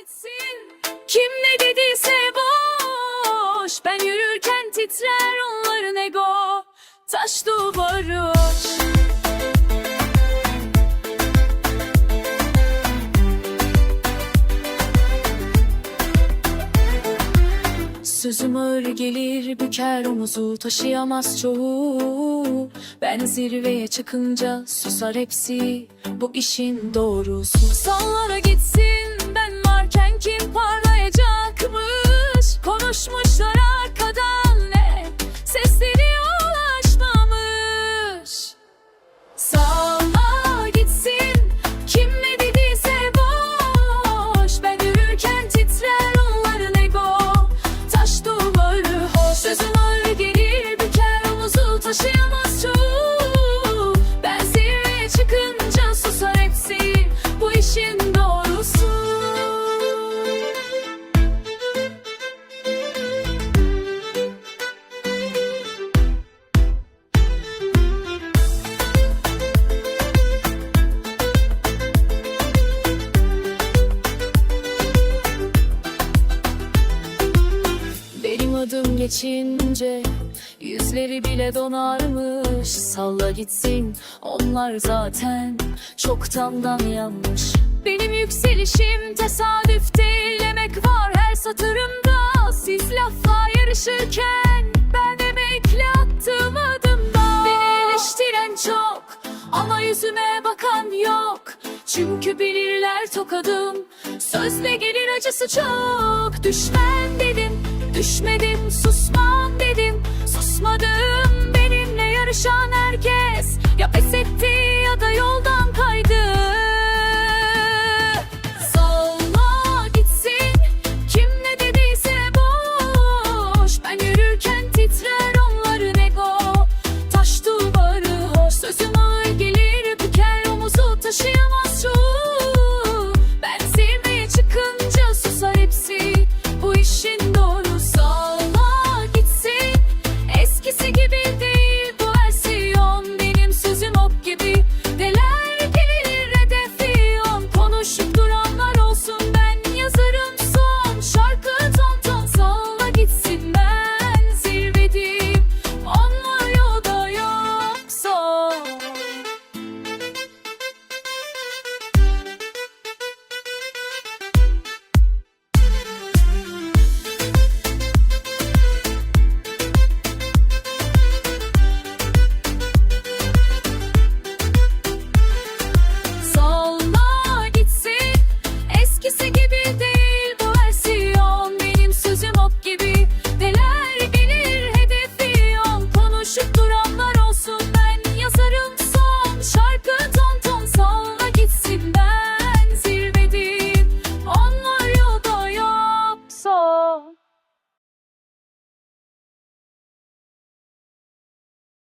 gitsin. Kim ne dediyse boş. Ben yürürken titrer onların ego Taş duvarı. Sözüm ağır gelir büker omuzu taşıyamaz çoğu. Ben zirveye çıkınca susar hepsi bu işin doğrusu. Sallara gitsin ben varken geçince Yüzleri bile donarmış. Salla gitsin Onlar zaten çoktandan yanmış. Benim yükselişim tesadüf değil Emek var her satırımda. Siz lafla yarışırken Ben emekle attığım adımda. Beni eleştiren çok Ama yüzüme bakan yok. Çünkü bilirler tokadım Sözle gelir acısı çok. Düşmen dedim Düşmedim susmam dedim. Susmadım benimle yarışan herkes